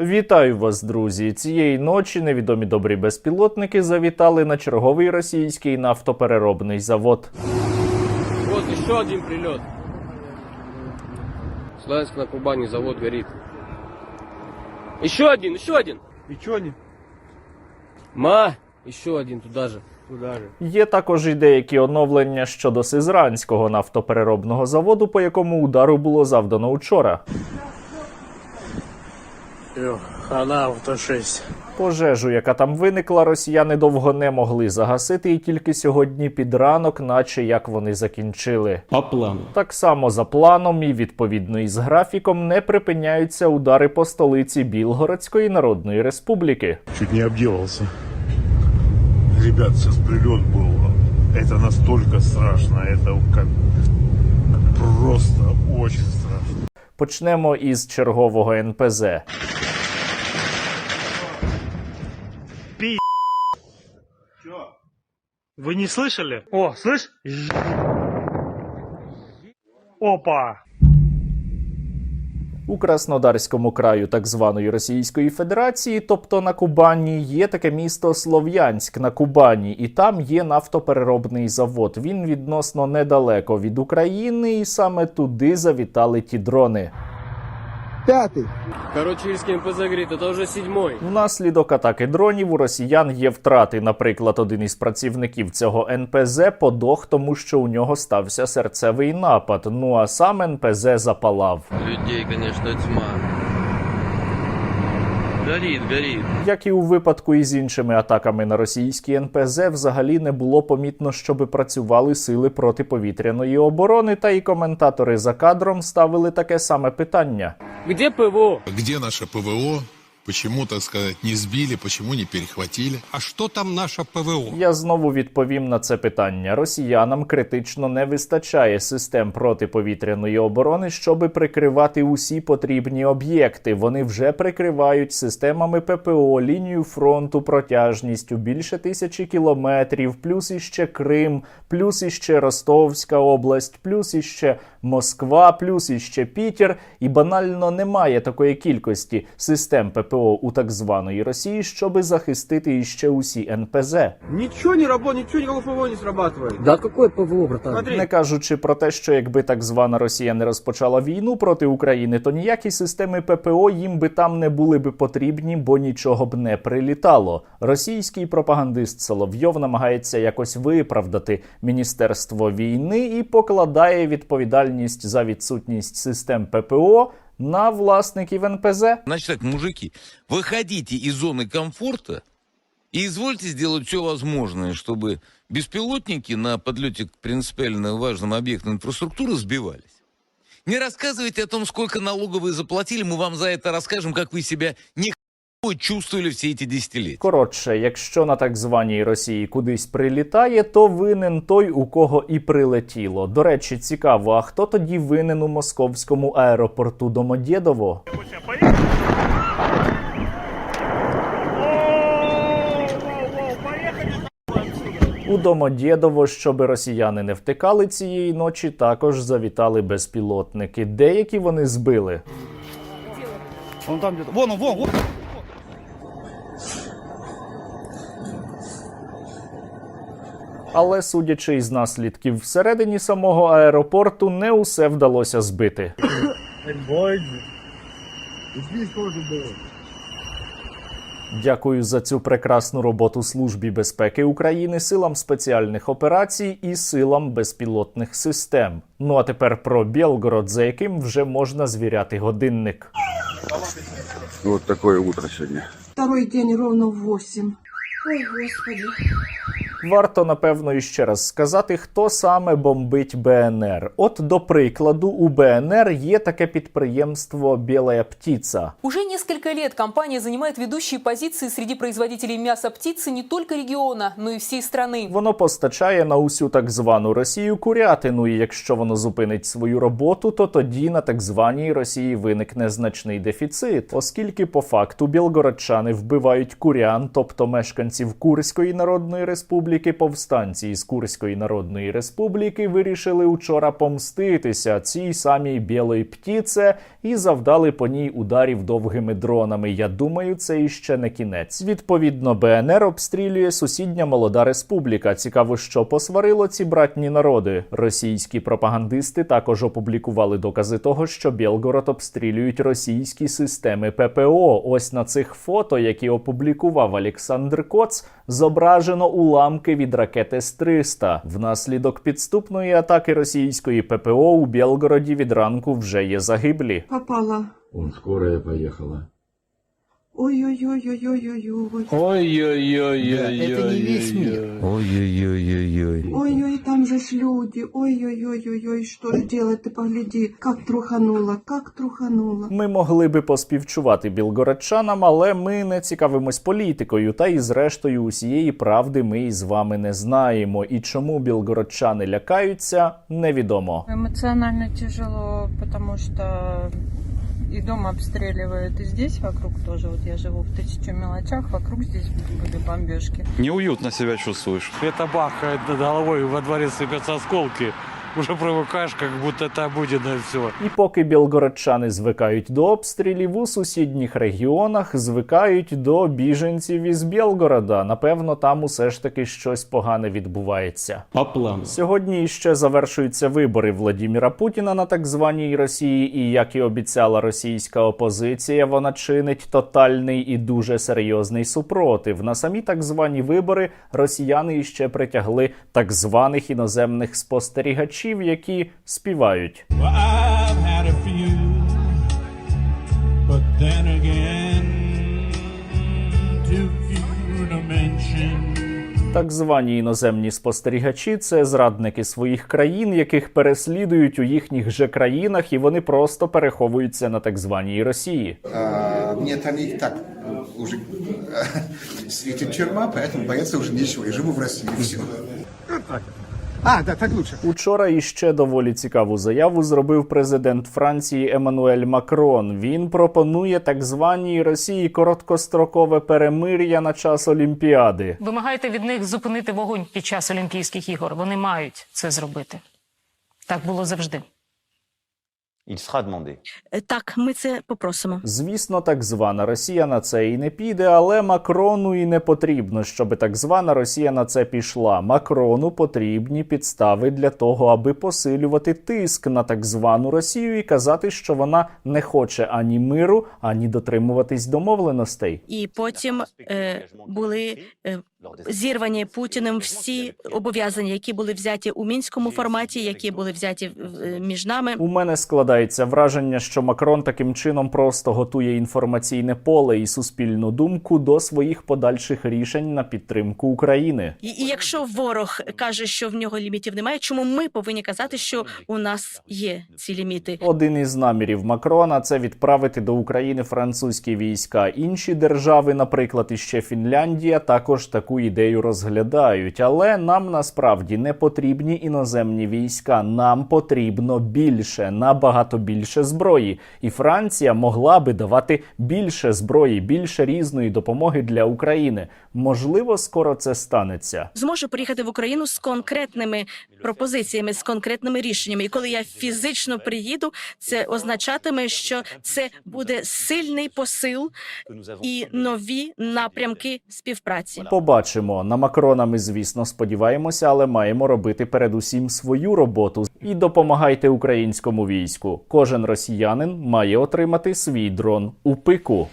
Вітаю вас, друзі! Цієї ночі невідомі добрі безпілотники завітали на черговий російський нафтопереробний завод. Вот еще один прилет. Славянск на Кубани завод горит. Еще один, еще один. И чё они? Ма, еще один туда же. Є також і деякі оновлення щодо Сизранського нафтопереробного заводу, по якому удару було завдано учора. Эх, хана авто 6. Пожежу, яка там виникла, росіяни довго не могли загасити, і тільки сьогодні під ранок, наче як вони закінчили. По плану. Так само за планом і відповідно із графіком не припиняються удари по столиці Білгородської Народної Республіки. Чуть не обделался. Ребят, сейчас прилет был. Это настолько страшно. Это как просто очень страшно. Почнемо із чергового НПЗ. Вы не слышали? О, слышь? Опа! У Краснодарському краю так званої Російської Федерації, тобто на Кубані, є таке місто Слов'янськ на Кубані, і там є нафтопереробний завод. Він відносно недалеко від України, і саме туди завітали ті дрони. Короче, Ильский МПЗ говорит, это вже сідьмой. Внаслідок атаки дронів у росіян є втрати. Наприклад, один із працівників цього НПЗ подох, тому що у нього стався серцевий напад. Ну а сам НПЗ запалав. Людей, звісно, тьма. Горит, горит. Як і у випадку із іншими атаками на російські НПЗ, взагалі не було помітно, щоби працювали сили протиповітряної оборони, та і коментатори за кадром ставили таке саме питання. Где ПВО? Где наше ПВО? Почему, так сказать, не сбили, почему не перехватили? А что там наше ПВО? Я знову відповім на це питання. Росіянам критично не вистачає систем протиповітряної оборони, щоби прикривати усі потрібні об'єкти. Вони вже прикривають системами ППО лінію фронту протяжністю більше тисячі кілометрів, плюс іще Крим, плюс іще Ростовська область, плюс іще Москва, плюс іще Пітер. І банально немає такої кількості систем ППО у так званої Росії, щоби захистити іще усі НПЗ. Ничего не работает, ничего никакого ПВО не срабатывает. Да какое ПВО, братан? Смотри, Не кажучи про те, що якби так звана Росія не розпочала війну проти України, то ніякі системи ППО їм би там не були би потрібні, бо нічого б не прилітало. Російський пропагандист Соловйов намагається якось виправдати міністерство війни і покладає відповідальність за відсутність систем ППО на власників НПЗ. Значит так, мужики, выходите из зоны комфорта и извольте сделать все возможное, чтобы беспилотники на подлете к принципиально важным объектам инфраструктуры сбивались. Не рассказывайте о том, сколько налогов вы заплатили, мы вам за это расскажем, как вы себя не чувствовали все эти десятилетия. Коротше, якщо на так званій Росії кудись прилітає, то винен той, у кого і прилетіло. До речі, цікаво, а хто тоді винен у московському аеропорту Домодєдово? У Домодєдово, щоби росіяни не втекали цієї ночі, також завітали безпілотники. Деякі вони збили. он там. Вон вон, вон. Але судячи із наслідків всередині самого аеропорту, не усе вдалося збити. Дякую за цю прекрасну роботу Службі безпеки України, силам спеціальних операцій і силам безпілотних систем. Ну а тепер про Білгород, за яким вже можна звіряти годинник. Вот такое утро сегодня. Второй день ровно в восемь. Ой, господи. Варто напевно іще раз сказати, хто саме бомбить БНР. От до прикладу, у БНР є таке підприємство Біла Птіца. Уже несколько лет компания занимает ведущие позиции среди производителей мяса птицы не только региона, но и всей страны. Воно постачає на усю так звану Росію курятину. І якщо воно зупинить свою роботу, то тоді на так званій Росії виникне значний дефіцит, оскільки по факту білгородчани вбивають курян, тобто мешканців Курської Народної Республіки. Республіки повстанці із Курської Народної Республіки вирішили учора помститися цій самій білої птіце і завдали по ній ударів довгими дронами. Я думаю, це іще не кінець. Відповідно, БНР обстрілює сусідня молода республіка. Цікаво, що посварило ці братні народи. Російські пропагандисти також опублікували докази того, що Білгород обстрілюють російські системи ППО. Ось на цих фото, які опублікував Олександр Коц, зображено уламки від ракети С-300. Внаслідок підступної атаки російської ППО у Білгороді від ранку вже є загиблі. Попала. Он скорая поехала. Ой-ой-ой-ой-ой-ой. Это не весь мир. Ой-ой-ой-ой-ой. Ой-ой, там же ж люди. Ой-ой-ой-ой-ой, что ж делать, ты погляди. Как трухануло, как трухануло. Ми могли би поспівчувати білгородчанам, але ми не цікавимось політикою. Та і зрештою усієї правди ми із вами не знаємо. І чому білгородчани лякаються, невідомо. Эмоционально тяжело, потому что и дом обстреливают, и здесь вокруг тоже. Вот я живу в тысячу мелочах, вокруг здесь были бомбежки. Неуютно себя чувствуешь. Это бахает над головой, во дворе сыпятся осколки. Уже привыкаешь, как будто это обыденное все. І поки білгородчани звикають до обстрілів, у сусідніх регіонах звикають до біженців із Білгорода. Напевно, там усе ж таки щось погане відбувається. По плану. Сьогодні ще завершуються вибори Владіміра Путіна на так званій Росії, і як і обіцяла російська опозиція, вона чинить тотальний і дуже серйозний супротив. На самі так звані вибори росіяни іще притягли так званих іноземних спостерігачів, які співають. Так звані іноземні спостерігачі це зрадники своїх країн, яких переслідують у їхніх же країнах, і вони просто переховуються на так званій Росії. Мне там и так уже светит черма, поэтому бояться уже нечего. Я живу в России, все. А, да, так лучше. Учора іще доволі цікаву заяву зробив президент Франції Еммануель Макрон. Він пропонує так званій Росії короткострокове перемир'я на час Олімпіади. Вимагайте від них зупинити вогонь під час Олімпійських ігор. Вони мають це зробити. Так було завжди. Так, ми це попросимо. Звісно, так звана Росія на це і не піде, але Макрону і не потрібно, щоб так звана Росія на це пішла. Макрону потрібні підстави для того, аби посилювати тиск на так звану Росію і казати, що вона не хоче ані миру, ані дотримуватись домовленостей. І потім е, були е, зірвані Путіним всі обов'язання, які були взяті у мінському форматі, які були взяті між нами. У мене складається враження, що Макрон таким чином просто готує інформаційне поле і суспільну думку до своїх подальших рішень на підтримку України. І, і якщо ворог каже, що в нього лімітів немає, чому ми повинні казати, що у нас є ці ліміти? Один із намірів Макрона це відправити до України французькі війська. Інші держави, наприклад, іще Фінляндія, також таку ідею розглядають. Але нам насправді не потрібні іноземні війська. Нам потрібно більше, набагато більше зброї. І Франція могла би давати більше зброї, більше різної допомоги для України. Можливо, скоро це станеться. Зможу приїхати в Україну з конкретними пропозиціями, з конкретними рішеннями. І коли я фізично приїду, це означатиме, що це буде сильний посил і нові напрямки співпраці. Побачимо на Макрона. Ми звісно сподіваємося, але маємо робити передусім свою роботу і допомагайте українському війську. Кожен росіянин має отримати свій дрон у пику.